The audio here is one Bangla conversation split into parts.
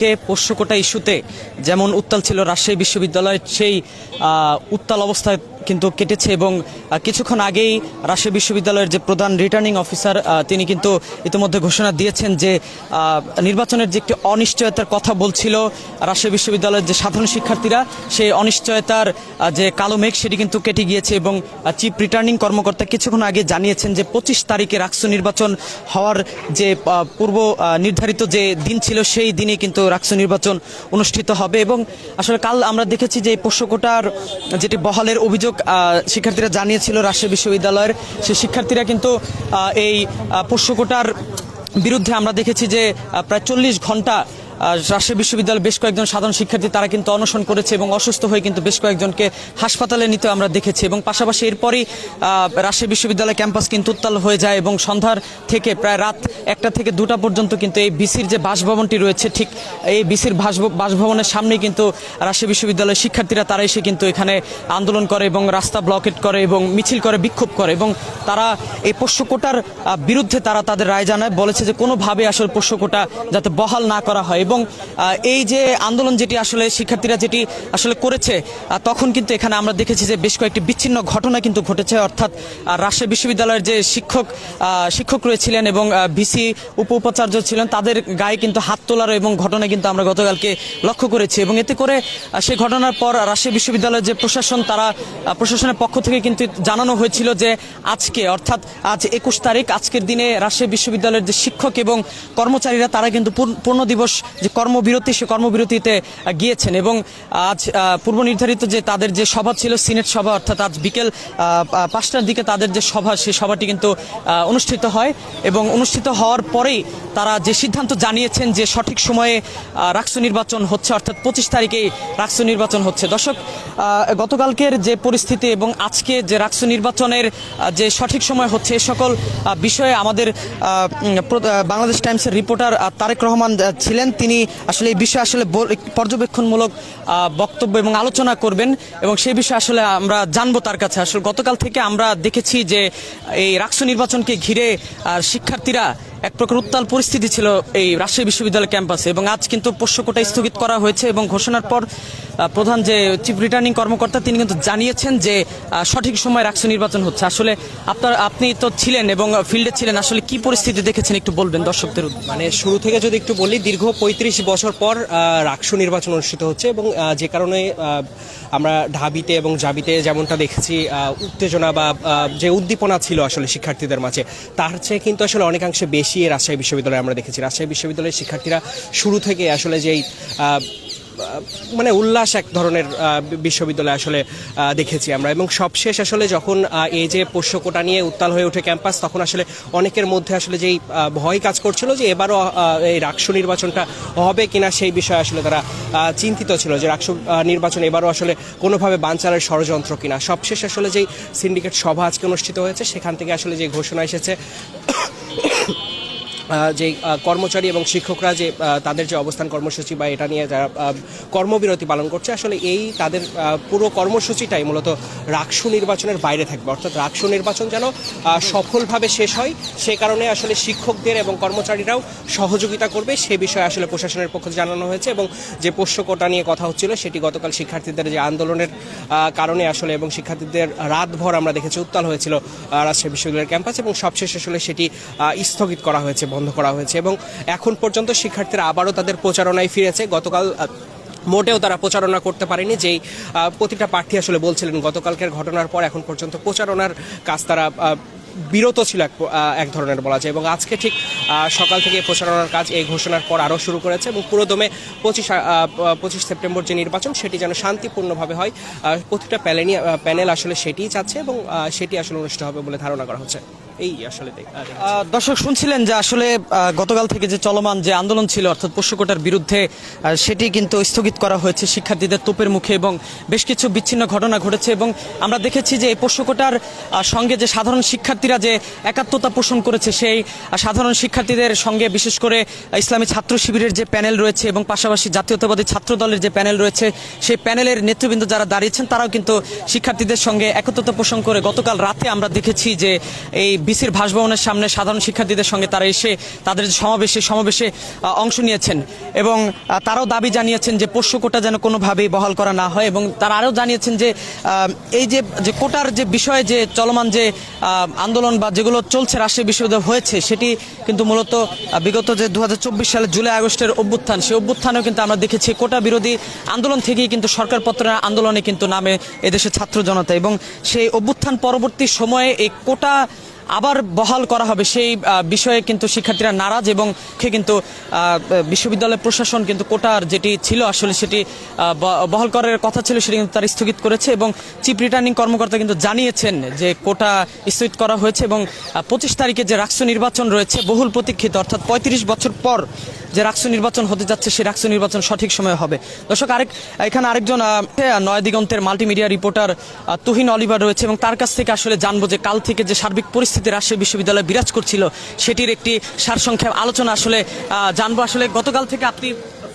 কে পোষ্যকোটা ইস্যুতে যেমন উত্তাল ছিল রাজশাহী বিশ্ববিদ্যালয়ের সেই উত্তাল অবস্থায় কিন্তু কেটেছে এবং কিছুক্ষণ আগেই রাজশাহী বিশ্ববিদ্যালয়ের যে প্রধান রিটার্নিং অফিসার তিনি কিন্তু ইতিমধ্যে ঘোষণা দিয়েছেন যে নির্বাচনের যে একটি অনিশ্চয়তার কথা বলছিল রাজশাহী বিশ্ববিদ্যালয়ের যে সাধারণ শিক্ষার্থীরা, সেই অনিশ্চয়তার যে কালো মেঘ সেটি কিন্তু কেটে গিয়েছে এবং চিফ রিটার্নিং কর্মকর্তা কিছুক্ষণ আগে জানিয়েছেন যে পঁচিশ তারিখে রাকসু নির্বাচন হওয়ার যে পূর্ব নির্ধারিত যে দিন ছিল সেই দিনে কিন্তু রাকসু নির্বাচন অনুষ্ঠিত হবে এবং আসলে কাল আমরা দেখেছি যে পোষ্যকোটার যেটি বহালের অভিযোগ আহ, শিক্ষার্থীরা জানিয়েছিল রাজশাহী বিশ্ববিদ্যালয়ের সেই শিক্ষার্থীরা কিন্তু এই পোষ্যকোটার বিরুদ্ধে আমরা দেখেছি যে প্রায় চল্লিশ ঘণ্টা রাজশাহী বিশ্ববিদ্যালয়ের বেশ কয়েকজন সাধারণ শিক্ষার্থী তারা কিন্তু অনশন করেছে এবং অসুস্থ হয়ে কিন্তু বেশ কয়েকজনকে হাসপাতালে নিতে আমরা দেখেছি। এবং পাশাপাশি এরপরই রাজশাহী বিশ্ববিদ্যালয় ক্যাম্পাস কিন্তু উত্তাল হয়ে যায় এবং সন্ধ্যার থেকে প্রায় রাত একটা থেকে দুটা পর্যন্ত কিন্তু এই বিসির যে বাসভবনটি রয়েছে, ঠিক এই বিসির বাসভবনের সামনেই কিন্তু রাজশাহী বিশ্ববিদ্যালয়ের শিক্ষার্থীরা তারা এসে কিন্তু এখানে আন্দোলন করে এবং রাস্তা ব্লকেট করে এবং মিছিল করে, বিক্ষোভ করে এবং তারা এই পোষ্যকোটার বিরুদ্ধে তারা তাদের রায় জানায়, বলেছে যে কোনোভাবে আসলে পোষ্যকোটা যাতে বহাল না করা হয়। এবং এই যে আন্দোলন যেটি আসলে শিক্ষার্থীরা যেটি আসলে করেছে তখন কিন্তু এখানে আমরা দেখেছি যে বেশ কয়েকটি বিচ্ছিন্ন ঘটনা কিন্তু ঘটেছে। অর্থাৎ রাজশাহী বিশ্ববিদ্যালয়ের যে শিক্ষক শিক্ষক রয়েছিলেন এবং ভিসি উপ উপাচার্য ছিলেন, তাদের গায়ে কিন্তু হাত তোলার এবং ঘটনা কিন্তু আমরা গতকালকে লক্ষ্য করেছি। এবং এতে করে সেই ঘটনার পর রাজশাহী বিশ্ববিদ্যালয়ের যে প্রশাসন, তারা প্রশাসনের পক্ষ থেকে কিন্তু জানানো হয়েছিল যে আজকে, অর্থাৎ আজ একুশ তারিখ, আজকের দিনে রাজশাহী বিশ্ববিদ্যালয়ের যে শিক্ষক এবং কর্মচারীরা, তারা কিন্তু পূর্ণ দিবস যে কর্মবিরতি, সে কর্মবিরতিতে গিয়েছেন এবং আজ পূর্ব নির্ধারিত যে তাদের যে সভা ছিল, সিনেট সভা, অর্থাৎ আজ বিকেল পাঁচটার দিকে তাদের যে সভা সেই সভাটি কিন্তু অনুষ্ঠিত হয় এবং অনুষ্ঠিত হওয়ার পরেই তারা যে সিদ্ধান্ত জানিয়েছেন যে সঠিক সময়ে রাকসু নির্বাচন হচ্ছে, অর্থাৎ পঁচিশ তারিখেই রাকসু নির্বাচন হচ্ছে। দর্শক গতকালকের যে পরিস্থিতি এবং আজকে যে রাকসু নির্বাচনের যে সঠিক সময় হচ্ছে, এ সকল বিষয়ে আমাদের বাংলাদেশ টাইমসের রিপোর্টার তারেক রহমান ছিলেন। তিনি আসলে এই বিষয়ে আসলে পর্যবেক্ষণমূলক বক্তব্য এবং আলোচনা করবেন এবং সেই বিষয়ে আসলে আমরা জানব তার কাছে। আসলে গতকাল থেকে আমরা দেখেছি যে এই রাষ্ট্র নির্বাচনকে ঘিরে শিক্ষার্থীরা এক প্রকার উত্তাল পরিস্থিতি ছিল এই রাজশাহী বিশ্ববিদ্যালয় ক্যাম্পাসে এবং আজ কিন্তু পোষ্যকোটা স্থগিত করা হয়েছে এবং ঘোষণার পর প্রধান যে চিফ রিটার্নিং কর্মকর্তা তিনি কিন্তু জানিয়েছেন যে সঠিক সময় রাকসু নির্বাচন হচ্ছে। আসলে আপনার আপনি তো ছিলেন এবং ফিল্ডে ছিলেন আসলে কি পরিস্থিতি দেখেছেন একটু বলবেন দর্শকদের মানে শুরু থেকে যদি একটু বলি দীর্ঘ পঁয়ত্রিশ বছর পর আহ, নির্বাচন অনুষ্ঠিত হচ্ছে এবং যে কারণে আমরা ঢাবিতে এবং জাবিতে যেমনটা দেখেছি উত্তেজনা বা যে উদ্দীপনা ছিল আসলে শিক্ষার্থীদের মাঝে তার চেয়ে কিন্তু আসলে অনেকাংশে বেশি এই রাজশাহী বিশ্ববিদ্যালয়ে আমরা দেখেছি। রাজশাহী বিশ্ববিদ্যালয়ের শিক্ষার্থীরা শুরু থেকে আসলে যেই মানে উল্লাস এক ধরনের বিশ্ববিদ্যালয় আসলে দেখেছি আমরা। এবং সবশেষ আসলে যখন এই যে পোষ্যকোটা নিয়ে উত্তাল হয়ে ওঠে ক্যাম্পাস, তখন আসলে অনেকের মধ্যে আসলে যেই ভয় কাজ করছিল যে এবারও এই রাকসু নির্বাচনটা হবে কিনা সেই বিষয়ে আসলে তারা চিন্তিত ছিল যে রাকসু নির্বাচন এবারও আসলে কোনোভাবে বানচালের ষড়যন্ত্র কিনা। সবশেষ আসলে যেই সিন্ডিকেট সভা আজকে অনুষ্ঠিত হয়েছে, সেখান থেকে আসলে যে ঘোষণা এসেছে যে কর্মচারী এবং শিক্ষকরা যে তাদের যে অবস্থান কর্মসূচি বা এটা নিয়ে যারা কর্মবিরতি পালন করছে, আসলে এই তাদের পুরো কর্মসূচিটাই মূলত রাকসু নির্বাচনের বাইরে থাকবে। অর্থাৎ রাকসু নির্বাচন যেন সফলভাবে শেষ হয়, সে কারণে আসলে শিক্ষকদের এবং কর্মচারীরাও সহযোগিতা করবে, সে বিষয়ে আসলে প্রশাসনের পক্ষ জানানো হয়েছে এবং যে পোষ্যকোটা নিয়ে কথা হচ্ছিল, সেটি গতকাল শিক্ষার্থীদের যে আন্দোলনের কারণে আসলে এবং শিক্ষার্থীদের রাতভর আমরা দেখেছি, উত্তাল হয়েছিল রাজশাহী বিশ্ববিদ্যালয়ের ক্যাম্পাস এবং সবশেষে আসলে সেটি স্থগিত করা হয়েছে বন্ধ করা হয়েছে এবং এখন পর্যন্ত শিক্ষার্থীরা আবারও তাদের প্রচারণায় ফিরেছে। গতকাল মোটেও তারা প্রচারণা করতে পারেনি, যেই প্রতিটা প্রার্থী আসলে বলছিলেন, গতকালকের ঘটনার পর এখন পর্যন্ত প্রচারণার কাজ তারা বিরত ছিল এক এক ধরনের বলা যায়। এবং আজকে ঠিক সকাল থেকে প্রচারণার কাজ এই ঘোষণার পর আরও শুরু করেছে এবং পুরোদমে পঁচিশ পঁচিশ সেপ্টেম্বর যে নির্বাচন, সেটি যেন শান্তিপূর্ণভাবে হয়। প্রতিটা প্যানেলই প্যানেল আসলে সেটিই চাচ্ছে এবং সেটি আসলে অনুষ্ঠিত হবে বলে ধারণা করা হচ্ছে। এই আসলে দর্শক শুনছিলেন যে আসলে গতকাল থেকে যে চলমান যে আন্দোলন ছিল, অর্থাৎ পোষ্যকোটার বিরুদ্ধে সেটি কিন্তু স্থগিত করা হয়েছে শিক্ষার্থীদের তোপের মুখে এবং বেশ কিছু বিচ্ছিন্ন ঘটনা ঘটেছে এবং আমরা দেখেছি যে এই পোষ্যকোটার সঙ্গে যে সাধারণ শিক্ষার্থী শিক্ষার্থীরা যে একাত্মতা পোষণ করেছে সেই সাধারণ শিক্ষার্থীদের সঙ্গে বিশেষ করে ইসলামী ছাত্র শিবিরের যে প্যানেল রয়েছে এবং পাশাপাশি জাতীয়তাবাদী ছাত্র দলের যে প্যানেল রয়েছে, সেই প্যানেলের নেতৃবৃন্দ যারা দাঁড়িয়েছেন, তারাও কিন্তু শিক্ষার্থীদের সঙ্গে একত্রতা পোষণ করে গতকাল রাতে আমরা দেখেছি যে এই বিসির ভাসভবনের সামনে সাধারণ শিক্ষার্থীদের সঙ্গে তারা এসে তাদের যে সমাবেশে সমাবেশে অংশ নিয়েছেন এবং তারাও দাবি জানিয়েছেন যে পোষ্য কোটা যেন কোনোভাবেই বহাল করা না হয় এবং তারা আরও জানিয়েছেন যে এই যে কোটার যে বিষয়ে, যে চলমান যে আন্দোলন বা যেগুলো চলছে রাজশাহী বিশ্ববিদ্যালয় হয়েছে, সেটি কিন্তু মূলত বিগত যে দু হাজার চব্বিশ সালে জুলাই আগস্টের অভ্যুত্থান, সেই অভ্যুত্থানেও কিন্তু আমরা দেখেছি কোটা বিরোধী আন্দোলন থেকেই কিন্তু সরকার পত্রের আন্দোলনে কিন্তু নামে এদেশের ছাত্র জনতা এবং সেই অভ্যুত্থান পরবর্তী সময়ে এই কোটা আবার বহাল করা হবে। সেই বিষয়ে কিন্তু শিক্ষার্থীরা নারাজ এবং কিন্তু বিশ্ববিদ্যালয় প্রশাসন কিন্তু কোটার যেটি ছিল আসলে সেটি বহাল করার কথা ছিল সেটি কিন্তু তারা স্থগিত করেছে এবং চিফ রিটার্নিং কর্মকর্তা কিন্তু জানিয়েছেন যে কোটা স্থগিত করা হয়েছে এবং পঁচিশ তারিখে যে রাষ্ট্র নির্বাচন রয়েছে বহুল প্রতীক্ষিত, অর্থাৎ পঁয়ত্রিশ বছর পর যে রাষ্ট্র নির্বাচন হতে যাচ্ছে সেই রাষ্ট্র নির্বাচন সঠিক সময়ে হবে। দর্শক, আরেক, এখানে আরেকজন নয় দিগন্তের মাল্টিমিডিয়া রিপোর্টার তুহিন অলিভার রয়েছে এবং তার কাছ থেকে আসলে জানব যে কাল থেকে যে সার্বিক পরিস্থিতি রাজশাহী বিশ্ববিদ্যালয়ে বিরাজ করছিল, সেটির একটি সারসংক্ষেপ আলোচনা আসলে জানব। আসলে গতকাল থেকে আপনি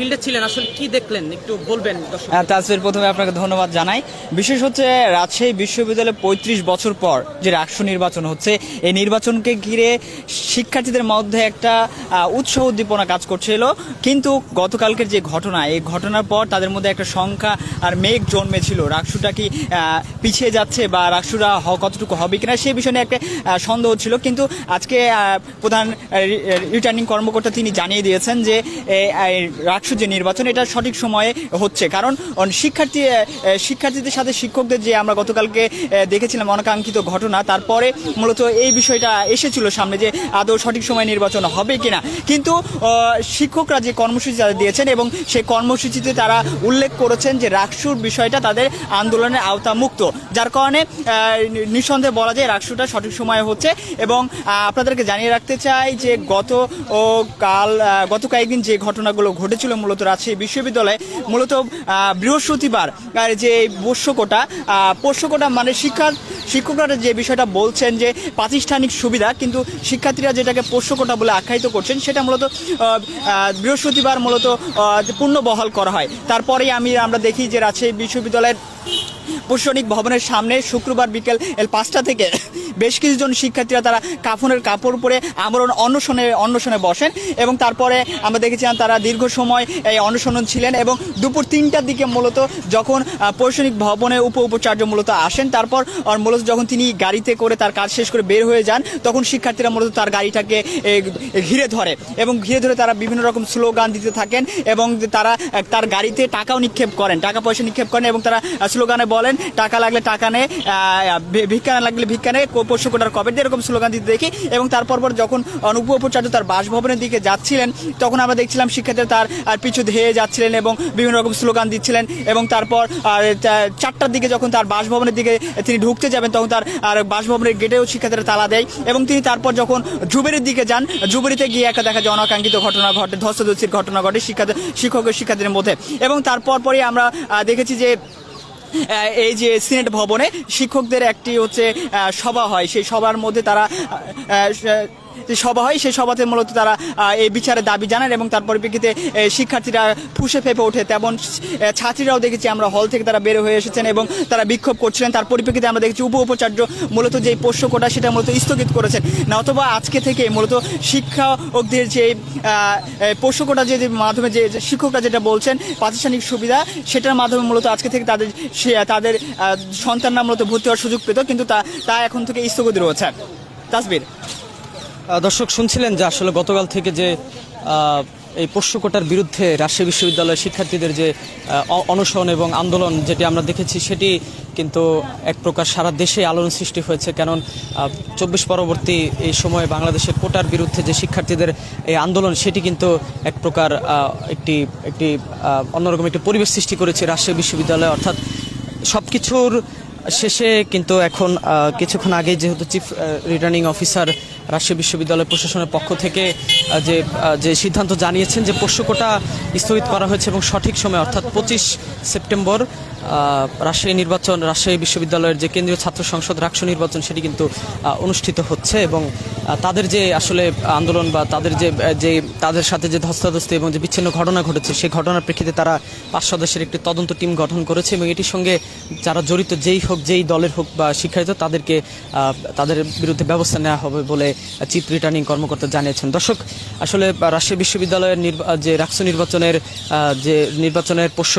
ফিল্ডে ছিলেন আসলে কি দেখলেন? একটু বলবেন হ্যাঁ, তাসফির প্রথমে আপনাকে ধন্যবাদ জানাই। বিশেষ হচ্ছে রাজশাহী বিশ্ববিদ্যালয়ে পঁয়ত্রিশ বছর পর যে রাষ্ট্র নির্বাচন হচ্ছে এই নির্বাচনকে ঘিরে শিক্ষার্থীদের মধ্যে একটা উৎসাহ উদ্দীপনা কাজ করছিল। কিন্তু গতকালকের যে ঘটনা এই ঘটনার পর তাদের মধ্যে একটা সংখ্যা আর মেঘ জন্মেছিল। রাকসুটা কি পিছিয়ে যাচ্ছে বা রাকসুরা হ- কতটুকু হবে কিনা সেই বিষয়ে একটা সন্দেহ ছিল। কিন্তু আজকে প্রধান রিটার্নিং কর্মকর্তা তিনি জানিয়ে দিয়েছেন যে এ, রাকসু যে নির্বাচন, এটা সঠিক সময়ে হচ্ছে। কারণ শিক্ষার্থী শিক্ষার্থীদের সাথে শিক্ষকদের যে আমরা গতকালকে দেখেছিলাম অনাকাঙ্ক্ষিত ঘটনা, তারপরে মূলত এই বিষয়টা এসেছিল সামনে যে আদৌ সঠিক সময়ে নির্বাচন হবে কিনা। কিন্তু শিক্ষকরা যে কর্মসূচি তারা দিয়েছেন এবং সেই কর্মসূচিতে তারা উল্লেখ করেছেন যে রাকসুর বিষয়টা তাদের আন্দোলনের আওতা মুক্ত যার কারণে নিঃসন্দেহে বলা যায় রাকসুটা সঠিক সময়ে হচ্ছে এবং আপনাদেরকে জানিয়ে রাখতে চাই যে গত, ও, কাল গত কয়েকদিন যে ঘটনাগুলো ঘটেছিল মূলত রাজশাহী বিশ্ববিদ্যালয়ে, মূলত বৃহস্পতিবার যে পোষ্যকোটা পোষ্যকোটা মানে শিক্ষা শিক্ষকরা যে বিষয়টা বলছেন যে প্রাতিষ্ঠানিক সুবিধা, কিন্তু শিক্ষার্থীরা যেটাকে পোষ্যকোটা বলে আখ্যায়িত করছেন, সেটা মূলত বৃহস্পতিবার মূলত পূর্ণ বহাল করা হয়। তারপরেই আমি, আমরা দেখি যে রাজশাহী বিশ্ববিদ্যালয়ের প্রশাসনিক ভবনের সামনে শুক্রবার বিকেল পাঁচটা থেকে বেশ কিছুজন শিক্ষার্থীরা তারা কাফনের কাপড় পরে আমরণ অন্বেষণে অন্বেষণে বসেন এবং তারপরে আমরা দেখেছিলাম তারা দীর্ঘ সময় এই অন্বেষণ ছিলেন এবং দুপুর তিনটার দিকে মূলত যখন প্রশাসনিক ভবনে উপ উপাচার্য মূলত আসেন তারপর মূলত যখন তিনি গাড়িতে করে তার কাজ শেষ করে বের হয়ে যান তখন শিক্ষার্থীরা মূলত তার গাড়িটাকে ঘিরে ধরে এবং ঘিরে ধরে তারা বিভিন্ন রকম স্লোগান দিতে থাকেন এবং তারা তার গাড়িতে টাকাও নিক্ষেপ করেন টাকা পয়সা নিক্ষেপ করেন এবং তারা স্লোগানে বলেন টাকা লাগলে টাকা নে আহ, ভি- ভিক্ষা লাগলে ভিক্ষা নে কো- পোষ্য কোটার কবে এরকম স্লোগান দিতে দেখি এবং তারপর পর যখন অনুপ উপাচার্য তার বাসভবনের দিকে যাচ্ছিলেন, তখন আমরা দেখছিলাম শিক্ষার্থীরা তার আর পিছু ধেয়ে যাচ্ছিলেন এবং বিভিন্ন রকম স্লোগান দিচ্ছিলেন এবং তারপর চারটার দিকে যখন তার বাসভবনের দিকে তিনি ঢুকতে যাবেন, তখন তার, আর, বাসভবনের গেটেও শিক্ষার্থীরা তালা দেয় এবং তিনি তারপর যখন জুবেরির দিকে যান জুবেরিতে গিয়ে একটা দেখা যায় অনাকাঙ্ক্ষিত ঘটনা ঘটে ধস্তাধস্তির ঘটনা ঘটে শিক্ষার্থী শিক্ষক শিক্ষার্থীদের মধ্যে এবং তারপর পরে আমরা দেখেছি যে এই যে সিনেট ভবনে শিক্ষকদের একটি হচ্ছে সভা হয়। সেই সভার মধ্যে তারা যে সভা হয়, সেই সভাতে মূলত তারা এই বিচারের দাবি জানান এবং তার পরিপ্রেক্ষিতে শিক্ষার্থীরা ফুসে ফেপে ওঠে। তেমন ছাত্রীরাও দেখেছি আমরা হল থেকে তারা বের হয়ে এসেছেন এবং তারা বিক্ষোভ করছিলেন। তার পরিপ্রেক্ষিতে আমরা দেখেছি উপ উপাচার্য মূলত যে পোষ্য কোটা, সেটা মূলত স্থগিত করেছেন। না, অথবা আজকে থেকে মূলত শিক্ষকদের যে পোষ্য কোটা যে মাধ্যমে যে শিক্ষকরা যেটা বলছেন, প্রাতিষ্ঠানিক সুবিধা, সেটার মাধ্যমে মূলত আজকে থেকে তাদের তাদের সন্তানরা মূলত ভর্তি হওয়ার সুযোগ পেত, কিন্তু তা তা এখন থেকে স্থগিত রয়েছে। তাসবির। দর্শক শুনছিলেন যে আসলে গতকাল থেকে যে এই পোষ্যকোটার বিরুদ্ধে রাজশাহী বিশ্ববিদ্যালয়ের শিক্ষার্থীদের যে অনশন এবং আন্দোলন যেটি আমরা দেখেছি সেটি কিন্তু এক প্রকার সারা দেশে আলোড়ন সৃষ্টি হয়েছে। কারণ চব্বিশ পরবর্তী এই সময়ে বাংলাদেশের কোটার বিরুদ্ধে যে শিক্ষার্থীদের এই আন্দোলন সেটি কিন্তু এক প্রকার একটি একটি অন্যরকম একটি পরিবেশ সৃষ্টি করেছে রাজশাহী বিশ্ববিদ্যালয়ে। অর্থাৎ সবকিছুর শেষে কিন্তু এখন কিছুক্ষণ আগে যেহেতু চিফ রিটার্নিং অফিসার রাজশাহী বিশ্ববিদ্যালয় প্রশাসনের পক্ষ থেকে যে যে সিদ্ধান্ত জানিয়েছেন যে পোষ্য কোটা স্থগিত করা হয়েছে এবং সঠিক সময়, অর্থাৎ পঁচিশ সেপ্টেম্বর রাজশাহী নির্বাচন, রাজশাহী বিশ্ববিদ্যালয়ের যে কেন্দ্রীয় ছাত্র সংসদ রাকসু নির্বাচন, সেটি কিন্তু অনুষ্ঠিত হচ্ছে এবং তাদের যে আসলে আন্দোলন বা তাদের যে যে, তাদের সাথে যে ধস্তাধস্তি এবং যে বিচ্ছিন্ন ঘটনা ঘটেছে সেই ঘটনার প্রেক্ষিতে তারা পাঁচ সদস্যের একটি তদন্ত টিম গঠন করেছে এবং এটির সঙ্গে যারা জড়িত, যেই হোক, যেই দলের হোক বা শিক্ষার্থী তাদেরকে তাদের বিরুদ্ধে ব্যবস্থা নেওয়া হবে বলে চিফ রিটার্নিং কর্মকর্তা জানিয়েছেন। দর্শক আসলে রাজশাহী বিশ্ববিদ্যালয়ের যে রাক্স নির্বাচনের যে নির্বাচনের পোষ্য